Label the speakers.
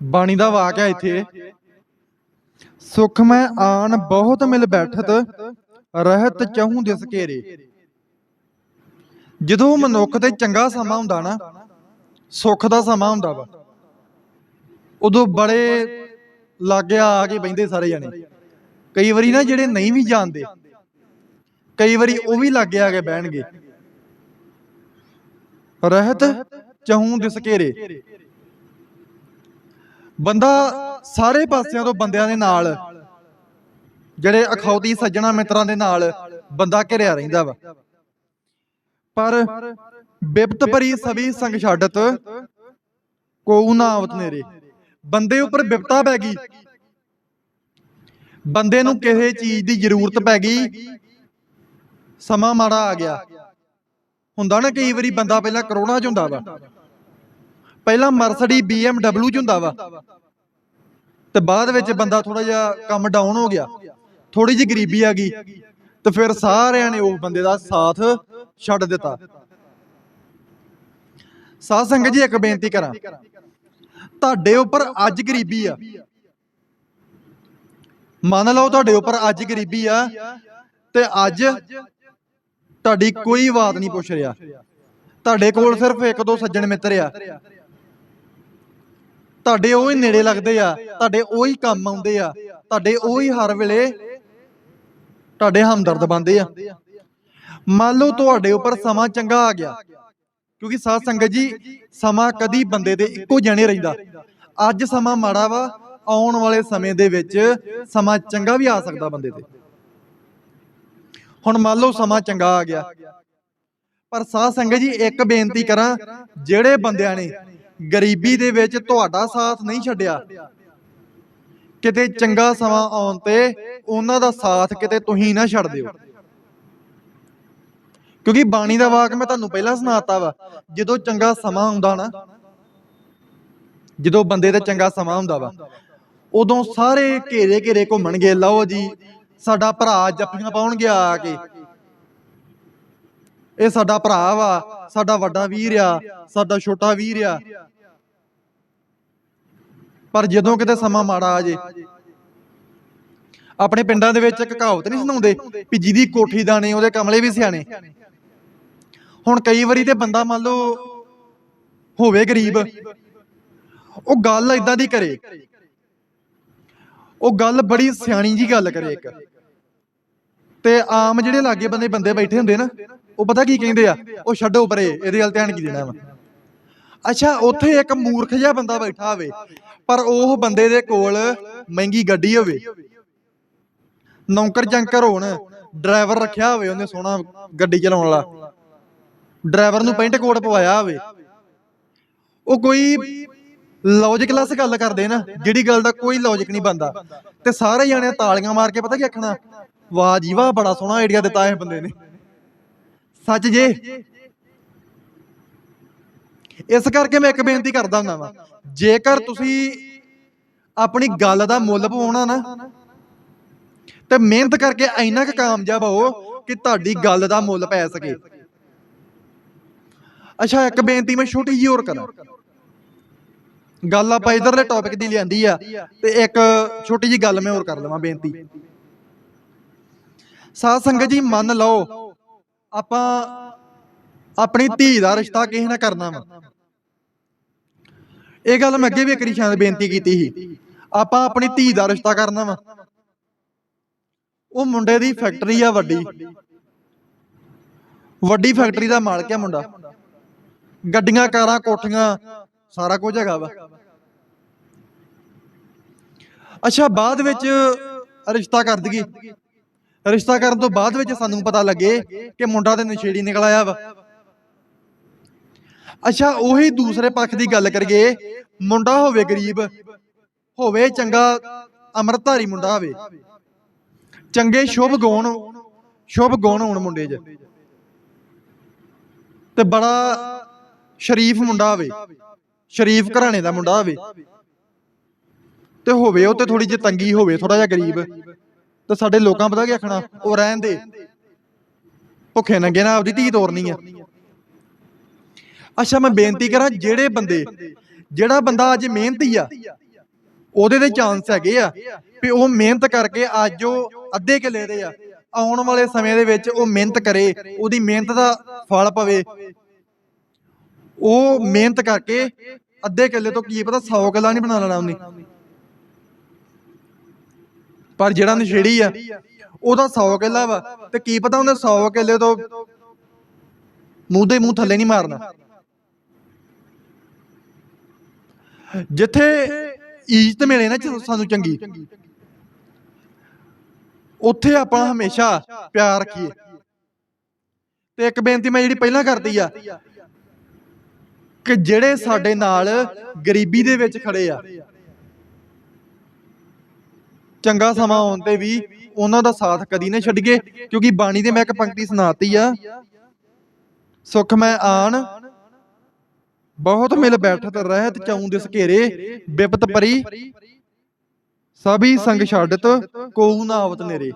Speaker 1: ਬਾਣੀ ਦਾ ਵਾਕਿਆ ਇੱਥੇ। ਸੁਖ ਮੈਂ ਆਣ ਬਹੁਤ ਮਿਲ ਬੈਠਤ, ਰਹਿਤ ਚਹੂ ਦਿਸ ਘੇਰੇ। ਜਦੋਂ ਮਨੁੱਖ ਤੇ ਚੰਗਾ ਸਮਾਂ ਹੁੰਦਾ ਨਾ, ਸੁੱਖ ਦਾ ਸਮਾਂ ਹੁੰਦਾ ਵਾ। ਉਦੋਂ ਬੜੇ ਲਾਗੇ ਆ ਕੇ ਬੈੰਦੇ ਸਾਰੇ ਜਾਣੇ। ਕਈ ਵਾਰੀ ਨਾ ਜਿਹੜੇ ਨਹੀਂ ਵੀ ਜਾਣਦੇ, ਕਈ ਵਾਰੀ ਉਹ ਵੀ ਲਾਗੇ ਆ ਕੇ ਬਹਿਣਗੇ। ਰਹਿਤ ਚਹੂ ਦਿਸ ਘੇਰੇ। ਬੰਦਾ ਸਾਰੇ ਪਾਸਿਆਂ ਤੋਂ ਬੰਦਿਆਂ ਦੇ ਨਾਲ, ਜਿਹੜੇ ਅਖੌਤੀ ਸੱਜਣਾ ਮਿੱਤਰਾਂ ਦੇ ਨਾਲ ਬੰਦਾ ਘਿਰਿਆ ਰਹਿੰਦਾ ਵਾ। ਪਰ ਬਿਪਤ ਭਰੀ ਸਭੀ ਸੰਗ ਛੱਡਤ ਕੋਉ ਨਾ ਆਵਤ ਨੇਰੇ। ਬੰਦੇ ਉੱਪਰ ਬਿਪਤਾ ਪੈ ਗਈ। ਬੰਦੇ ਨੂੰ ਕਿਸੇ ਚੀਜ਼ ਦੀ ਜ਼ਰੂਰਤ ਪੈ ਗਈ। ਸਮਾਂ ਮਾੜਾ ਆ ਗਿਆ। ਹੁੰਦਾ ਨਾ ਕਈ ਵਾਰੀ ਬੰਦਾ ਪਹਿਲਾਂ ਕਰੋਨਾ ਚ ਹੁੰਦਾ ਵਾ। ਪਹਿਲਾਂ ਮਰਸਡੀ BMW ਚ ਹੁੰਦਾ ਵਾ। ਤੇ ਬਾਅਦ ਵਿੱਚ ਬੰਦਾ ਥੋੜਾ ਜਿਹਾ ਕੰਮ ਡਾਊਨ ਹੋ ਗਿਆ। ਥੋੜੀ ਜਿਹੀ ਗਰੀਬੀ ਆ ਗਈ। ਤੇ ਫਿਰ ਸਾਰਿਆਂ ਨੇ ਉਸ ਬੰਦੇ ਦਾ ਸਾਥ ਛੱਡ ਦਿੱਤਾ। ਸਾਧ ਸੰਗਤ ਜੀ, ਇੱਕ ਬੇਨਤੀ ਕਰਾਂ। ਤੁਹਾਡੇ ਉੱਪਰ ਅੱਜ ਗਰੀਬੀ ਆ। ਮੰਨ ਲਓ ਤੁਹਾਡੇ ਉੱਪਰ ਅੱਜ ਗਰੀਬੀ ਆ ਤੇ ਅੱਜ ਤੁਹਾਡੀ ਕੋਈ ਬਾਤ ਨਹੀਂ ਪੁੱਛ ਰਿਹਾ। ਤੁਹਾਡੇ ਕੋਲ ਸਿਰਫ ਇੱਕ ਦੋ ਸੱਜਣ ਮਿੱਤਰ ਆ। ਤੁਹਾਡੇ ਉਹ ਹੀ ਨੇੜੇ ਲੱਗਦੇ ਆ, ਤੁਹਾਡੇ ਉਹ ਹੀ ਕੰਮ ਆਉਂਦੇ ਆ, ਤੁਹਾਡੇ ਉਹ ਹੀ ਹਰ ਵੇਲੇ ਤੁਹਾਡੇ ਹਮਦਰਦ ਬੰਦੇ ਆ। ਮੰਨ ਲਓ ਤੁਹਾਡੇ ਉੱਪਰ ਸਮਾਂ ਚੰਗਾ ਆ ਗਿਆ, ਕਿਉਂਕਿ ਸਾਧ ਸੰਗਤ ਜੀ, ਸਮਾਂ ਕਦੀ ਬੰਦੇ ਦੇ ਇੱਕੋ ਜਣੇ ਰਹਿੰਦਾ। ਅੱਜ ਸਮਾਂ ਮਾੜਾ ਵਾ, ਆਉਣ ਵਾਲੇ ਸਮੇਂ ਦੇ ਵਿੱਚ ਸਮਾਂ ਚੰਗਾ ਵੀ ਆ ਸਕਦਾ ਬੰਦੇ ਤੇ। ਹੁਣ ਮੰਨ ਲਓ ਸਮਾਂ ਚੰਗਾ ਆ ਗਿਆ, ਪਰ ਸਾਧ ਸੰਗਤ ਜੀ, ਇੱਕ ਬੇਨਤੀ ਕਰਾਂ, ਜਿਹੜੇ ਬੰਦਿਆਂ ਨੇ ਗਰੀਬੀ ਦੇ ਵਿੱਚ ਤੁਹਾਡਾ ਸਾਥ ਨਹੀਂ ਛੱਡਿਆ। ਕਿਤੇ ਚੰਗਾ ਸਮਾਂ ਆਉਣ ਤੇ ਉਹਨਾਂ ਦਾ ਸਾਥ ਕਿਤੇ ਤੁਸੀਂ ਨਾ ਛੱਡ ਦਿਓ। ਕਿਉਂਕਿ ਬਾਣੀ ਦਾ ਵਾਕ ਮੈਂ ਤੁਹਾਨੂੰ ਪਹਿਲਾਂ ਸੁਣਾਤਾ ਵਾ, ਜਦੋਂ ਚੰਗਾ ਸਮਾਂ ਆਉਂਦਾ ਨਾ, ਜਦੋਂ ਬੰਦੇ ਤੇ ਚੰਗਾ ਸਮਾਂ ਹੁੰਦਾ ਵਾ, ਉਦੋਂ ਸਾਰੇ ਘੇਰੇ ਘੇਰੇ ਘੁੰਮਣਗੇ, ਲਓ ਜੀ, ਸਾਡਾ ਭਰਾ ਜੱਫੀਆਂ ਪਾਉਣ ਗਿਆ ਆ ਕੇ ਇਹ ਸਾਡਾ ਭਰਾ ਵਾ, ਸਾਡਾ ਵੱਡਾ ਵੀਰ ਆ, ਸਾਡਾ ਛੋਟਾ ਵੀਰ ਆ। ਪਰ ਜਦੋਂ ਕਿਤੇ ਸਮਾਂ ਮਾੜਾ ਆ ਜੇ, ਆਪਣੇ ਪਿੰਡਾਂ ਦੇ ਵਿੱਚ ਇੱਕ ਕਹਾਵਤ ਨਹੀਂ ਸੁਣਾਉਂਦੇ ਵੀ ਜਿਹਦੀ ਕੋਠੀ ਦਾਣੇ, ਉਹਦੇ ਕਮਲੇ ਵੀ ਸਿਆਣੇ। ਹੁਣ ਕਈ ਵਾਰੀ ਤੇ ਬੰਦਾ ਮੰਨ ਲਓ ਹੋਵੇ ਗਰੀਬ, ਉਹ ਗੱਲ ਇਦਾਂ ਦੀ ਕਰੇ। ਉਹ ਗੱਲ ਬੜੀ ਸਿਆਣੀ ਜੀ ਗੱਲ ਕਰੇ ਇੱਕ। ਤੇ ਆਮ ਜਿਹੜੇ ਲਾਗੇ ਬੰਦੇ ਬੰਦੇ ਬੈਠੇ ਹੁੰਦੇ ਨਾ ਉਹ ਪਤਾ ਕੀ ਕਹਿੰਦੇ ਆ? ਉਹ ਛੱਡੋ ਪਰੇ, ਇਹਦੇ ਵੱਲ ਧਿਆਨ ਕੀ ਦੇਣਾ ਵਾ? ਅੱਛਾ, ਉੱਥੇ ਇੱਕ ਮੂਰਖ ਜਿਹਾ ਬੰਦਾ ਬੈਠਾ ਹੋਵੇ, ਪਰ ਉਹ ਬੰਦੇ ਦੇ ਕੋਲ ਮਹਿੰਗੀ ਗੱਡੀ ਹੋਵੇ। ਨੌਕਰ ਜੰਕਰ ਹੋਣ, ਡਰਾਈਵਰ ਰੱਖਿਆ ਹੋਵੇ ਉਹਨੇ ਸੋਹਣਾ ਗੱਡੀ ਚਲਾਉਣ ਵਾਲਾ। ਡਰਾਈਵਰ ਨੂੰ ਪੈਂਟ ਕੋਟ ਪਵਾਇਆ ਹੋਵੇ। ਉਹ ਕੋਈ ਲੌਜੀਕਲੈਸ ਗੱਲ ਕਰਦੇ ਨਾ, ਜਿਹੜੀ ਗੱਲ ਦਾ ਕੋਈ ਲੌਜੀਕ ਨਹੀਂ ਬੰਦਾ ਤੇ ਸਾਰੇ ਜਾਣੇ ਤਾਲੀਆਂ ਮਾਰ ਕੇ ਪਤਾ ਕੀ ਆਖਣਾ? ਵਾਹ ਜੀ, ਵਾਹ, ਬੜਾ ਸੋਹਣਾ ਆਈਡੀਆ ਦਿੱਤਾ ਇਹ ਬੰਦੇ ਨੇ। ਸੱਚ ਜੇ। ਇਸ ਕਰਕੇ ਮੈਂ ਇੱਕ ਬੇਨਤੀ ਕਰਦਾ ਹੁੰਦਾ ਵਾ, ਜੇਕਰ ਤੁਸੀਂ ਆਪਣੀ ਗੱਲ ਦਾ ਮੁੱਲ ਪਾਉਣਾ ਨਾ, ਤੇ ਮਿਹਨਤ ਕਰਕੇ ਇੰਨਾ ਕੁ ਕਾਮਯਾਬ ਹੋ ਕਿ ਤੁਹਾਡੀ ਗੱਲ ਦਾ ਮੁੱਲ ਪੈ ਸਕੇ। ਅੱਛਾ, ਇੱਕ ਬੇਨਤੀ ਮੈਂ ਛੋਟੀ ਜਿਹੀ ਹੋਰ ਕਰਾਂ। ਗੱਲ ਆਪਾਂ ਇਧਰਲੇ ਟੌਪਿਕ ਦੀ ਲਿਆਂਦੀ ਆ, ਤੇ ਇੱਕ ਛੋਟੀ ਜਿਹੀ ਗੱਲ ਮੈਂ ਹੋਰ ਕਰ ਲਵਾਂ ਬੇਨਤੀ। ਸਾਧ ਸੰਗਤ ਜੀ, ਮੰਨ ਲਓ ਆਪਾਂ ਆਪਣੀ ਧੀ ਦਾ ਰਿਸ਼ਤਾ ਕਿਸੇ ਨਾਲ ਕਰਨਾ ਵਾ। ਇਹ ਗੱਲ ਮੈਂ ਅੱਗੇ ਵੀ ਇੱਕ ਵਾਰੀ ਸ਼ਾਇਦ ਬੇਨਤੀ ਕੀਤੀ ਸੀ। ਆਪਾਂ ਆਪਣੀ ਧੀ ਦਾ ਰਿਸ਼ਤਾ ਕਰਨਾ ਵਾ। ਉਹ ਮੁੰਡੇ ਦੀ ਫੈਕਟਰੀ ਆ ਵੱਡੀ। ਵੱਡੀ ਫੈਕਟਰੀ ਦਾ ਮਾਲਕ ਆ ਮੁੰਡਾ। ਗੱਡੀਆਂ ਕਾਰਾਂ ਕੋਠੀਆਂ ਸਾਰਾ ਕੁਝ ਹੈਗਾ ਵਾ। ਅੱਛਾ ਬਾਅਦ ਵਿੱਚ ਰਿਸ਼ਤਾ ਕਰ ਦਈਏ। ਰਿਸ਼ਤਾ ਕਰਨ ਤੋਂ ਬਾਅਦ ਵਿੱਚ ਸਾਨੂੰ ਪਤਾ ਲੱਗੇ ਕਿ ਮੁੰਡਾ ਤੇ ਨਸ਼ੇੜੀ ਨਿਕਲ ਆਇਆ ਵਾ। ਅੱਛਾ, ਉਹੀ ਦੂਸਰੇ ਪੱਖ ਦੀ ਗੱਲ ਕਰੀਏ, ਮੁੰਡਾ ਹੋਵੇ ਗਰੀਬ, ਹੋਵੇ ਚੰਗਾ ਅੰਮ੍ਰਿਤਧਾਰੀ ਮੁੰਡਾ ਹੋਵੇ। ਚੰਗੇ ਸ਼ੁਭ ਗੁਣ ਸ਼ੁਭ ਗੁਣ ਹੋਣ ਮੁੰਡੇ 'ਚ। ਤੇ ਬੜਾ ਸ਼ਰੀਫ ਮੁੰਡਾ ਹੋਵੇ, ਸ਼ਰੀਫ ਘਰਾਣੇ ਦਾ ਮੁੰਡਾ ਹੋਵੇ। ਤੇ ਹੋਵੇ ਉਹ ਤੇ ਥੋੜੀ ਜਿਹੀ ਤੰਗੀ ਹੋਵੇ ਥੋੜਾ ਜਿਹਾ ਗਰੀਬ। ਤਾਂ ਸਾਡੇ ਲੋਕਾਂ ਪਤਾ ਕੀ ਆਖਣਾ? ਉਹ ਰਹਿਣ ਦੇ। ਭੁੱਖੇ ਨੰਗੇ ਨਾਲ ਆਪਦੀ ਧੀ ਤੋਰਨੀ ਆ। ਅੱਛਾ, ਮੈਂ ਬੇਨਤੀ ਕਰਾਂ, ਜਿਹੜੇ ਬੰਦੇ, ਜਿਹੜਾ ਬੰਦਾ ਅੱਜ ਮਿਹਨਤੀ ਆ, ਉਹਦੇ ਦੇ ਚਾਂਸ ਹੈਗੇ ਆ ਵੀ ਉਹ ਮਿਹਨਤ ਕਰਕੇ ਅੱਜ ਉਹ ਅੱਧੇ ਕਿੱਲੇ ਦੇ ਆ। ਆਉਣ ਵਾਲੇ ਸਮੇਂ ਦੇ ਵਿੱਚ ਉਹ ਮਿਹਨਤ ਕਰੇ, ਉਹਦੀ ਮਿਹਨਤ ਦਾ ਫਲ ਪਵੇ। ਉਹ ਮਿਹਨਤ ਕਰਕੇ ਅੱਧੇ ਕਿੱਲੇ ਤੋਂ ਕੀ ਪਤਾ 100 ਕਿੱਲਾ ਨਹੀਂ ਬਣਾ ਲੈਣਾ ਉਹਨੇ। ਪਰ ਜਿਹੜਾ ਨਸ਼ੇੜੀ ਆ ਉਹਦਾ 100 ਕਿੱਲਾ ਵਾ। ਤੇ ਕੀ ਪਤਾ ਉਹਨੇ 100 ਕਿੱਲੇ ਤੋਂ ਮੂੰਹ ਦੇ ਮੂੰਹ ਥੱਲੇ ਨਹੀਂ ਮਾਰਨਾ। ਜਿੱਥੇ ਇੱਜ਼ਤ ਮਿਲੇ ਨਾ ਸਾਨੂੰ ਚੰਗੀ। ਉੱਥੇ ਆਪਾਂ ਹਮੇਸ਼ਾ ਪਿਆਰ ਰੱਖੀਏ। ਤੇ ਇੱਕ ਬੇਨਤੀ ਮੈਂ ਜਿਹੜੀ ਪਹਿਲਾਂ ਕਰਦੀ ਆ ਕਿ ਜਿਹੜੇ ਸਾਡੇ ਨਾਲ ਗਰੀਬੀ ਦੇ ਵਿੱਚ ਖੜੇ ਆ ਚੰਗਾ ਸਮਾਂ ਆਉਣ ਤੇ ਵੀ ਉਹਨਾਂ ਦਾ ਸਾਥ ਕਦੀ ਨਾ ਛੱਡੀਏ, ਕਿਉਂਕਿ ਬਾਣੀ ਦੇ ਮੈਂ ਇੱਕ ਪੰਕਤੀ ਸੁਣਾਤੀ ਆ। ਸੁਖ ਮੈਂ ਆਣ, ਬਹੁਤ ਮਿਲ ਬੈਠਤ ਰਹਿਤ ਚਾਉ ਦਿਸ ਘੇਰੇ, ਬਿਪਤ ਪਰੀ, ਸਭੀ ਸੰਗ ਛੱਡਤ, ਕੋਉ ਨਾ ਆਵਤ ਨੇਰੇ।